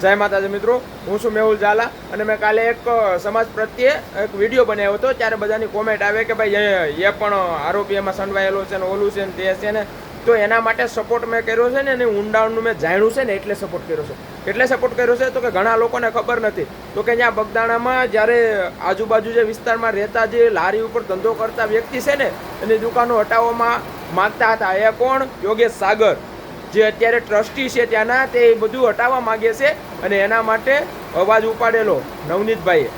જય માતાજી મિત્રો, હું છું મેહુલ ઝાલા અને મેં કાલે એક સમાજ પ્રત્યે એક વીડિયો બનાવ્યો હતો. ત્યારે બધાની કોમેન્ટ આવે કે ભાઈ, એ પણ આરોપી એમાં સંડવાયેલો છે ને ઓલું છે ને તે છે ને. તો એના માટે સપોર્ટ મેં કર્યો છે ને એની ઊંડાણનું મેં જાણ્યું છે ને એટલે સપોર્ટ કર્યો છે. એટલે સપોર્ટ કર્યો છે તો કે ઘણા લોકોને ખબર નથી. તો કે ત્યાં બગદાણામાં જ્યારે આજુબાજુ જે વિસ્તારમાં રહેતા જે લારી ઉપર ધંધો કરતા વ્યક્તિ છે ને, એની દુકાનો હટાવવામાં માગતા હતા. એ કોણ? યોગેશ સાગર. જે અત્યારે ટ્રસ્ટી છે ત્યાંના, તે બધું હટાવવા માંગે છે અને એના માટે અવાજ ઉપાડેલો નવનીતભાઈએ.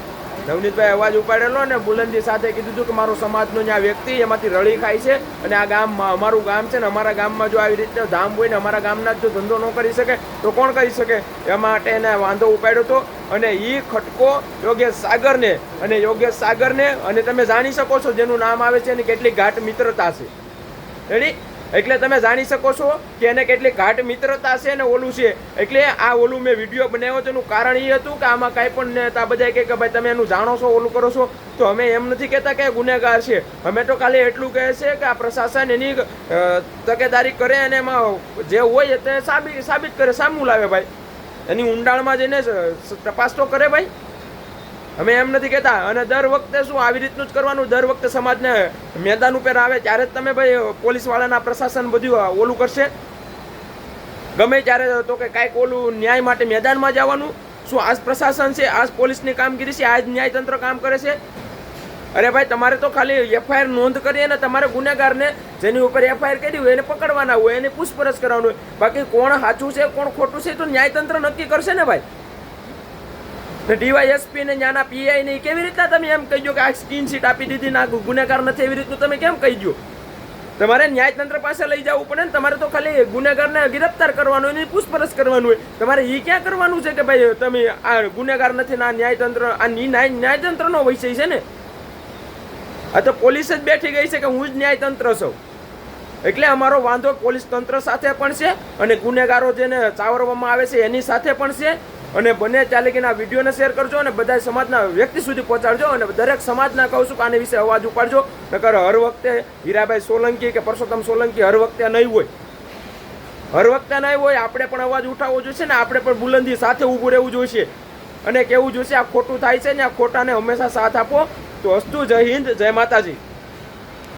નવનીતભાઈ અવાજ ઉપાડેલો અને બુલંદી સાથે કીધું હતું કે મારો સમાજનો જ્યાં વ્યક્તિ એમાંથી રળી ખાય છે અને આ ગામમાં અમારું ગામ છે ને અમારા ગામમાં જો આવી રીતે ધામ હોય ને અમારા ગામના જો ધંધો ન કરી શકે, તો કોણ કરી શકે? એ માટે એને વાંધો ઉપાડ્યો હતો અને એ ખટકો યોગેશ સાગરને અને યોગેશ સાગરને, અને તમે જાણી શકો છો જેનું નામ આવે છે એની કેટલી ઘાટ મિત્રતા છે. રેડી એટલે તમે જાણી શકો છો કે એને કેટલી ઘાટ મિત્રતા છે ને ઓલું છે. એટલે આ ઓલું મેં વીડિયો બનાવ્યો તેનું કારણ એ હતું કે આમાં કાંઈ પણ ને આ બધા કે ભાઈ તમે એનું જાણો છો, ઓલું કરો છો. તો અમે એમ નથી કહેતા કે ગુનેગાર છે. અમે તો ખાલી એટલું કહે છે કે આ પ્રશાસન એની તકેદારી કરે અને એમાં જે હોય તે સાબિત સાબિત કરે, સામું લાવે ભાઈ. એની ઊંડાણમાં જઈને તપાસ તો કરે ભાઈ. અમે એમ નથી કહેતા, અને દર વખતે શું આવી રીતનું જ કરવાનું, દર વખતે સમાજને મેદાન ઉપર આવે, ત્યારે જ તમે ભાઈ પોલીસવાળાના પ્રશાસન બધું ઓલું કરશે. ગમે ત્યારે તો કે કાંઈક ઓલું ન્યાય માટે મેદાનમાં જવાનું. શું આજ પ્રશાસન છે, આજ પોલીસની કામગીરી છે, આજ ન્યાયતંત્ર કામ કરે છે? અરે ભાઈ, તમારે તો ખાલી એફઆઈઆર નોંધ કરી અને તમારે ગુનેગારને જેની ઉપર એફઆઈઆર કરી હોય એને પકડવાના હોય, એની પૂછપરછ કરવાનું હોય. બાકી કોણ સાચું છે, કોણ ખોટું છે તો ન્યાયતંત્ર નક્કી કરશે ને ભાઈ. ડીવાયએસપી ને ત્યાંના પીઆઈ ને કેવી રીતના તમે એમ કહી દો કે આ સ્કીન શીટ આપી દીધી ના ગુનેગાર નથી, એવી રીતનું તમે કેમ કહી દો? તમારે ન્યાયતંત્ર પાસે લઈ જવું પડે ને, તમારે તો ખાલી ગુનેગારને ગિરફ્તાર કરવાનું એની પૂછપરછ કરવાનું હોય. તમારે એ ક્યાં કરવાનું છે કે ભાઈ, તમે આ ગુનેગાર નથી ના ન્યાયતંત્ર, આ ન્યાય ન્યાયતંત્રનો વિષય છે ને? આ તો પોલીસ જ બેઠી ગઈ છે કે હું જ ન્યાયતંત્ર છું. એટલે અમારો વાંધો પોલીસ તંત્ર સાથે પણ છે અને ગુનેગારો જેને ચાવરવામાં આવે છે એની સાથે પણ છે. અને બને ચાલે આ વિડીયોને શેર કરજો અને બધા સમાજના વ્યક્તિ સુધી પહોંચાડજો અને દરેક સમાજના કહું છું કે આની વિશે અવાજ ઉપાડજો. નકર હર વખતે હીરાભાઈ સોલંકી કે પરસોત્તમ સોલંકી હર વખતે નહીં હોય. હર વખતે નહીં હોય, આપણે પણ અવાજ ઉઠાવવો જોઈશે ને આપણે પણ બુલંદી સાથે ઊભું રહેવું જોઈશે. અને કેવું જોઈશે, આ ખોટું થાય છે ને, આ ખોટાને હંમેશા સાથ આપો. તો અસ્તુ જય હિન્દ, જય માતાજી.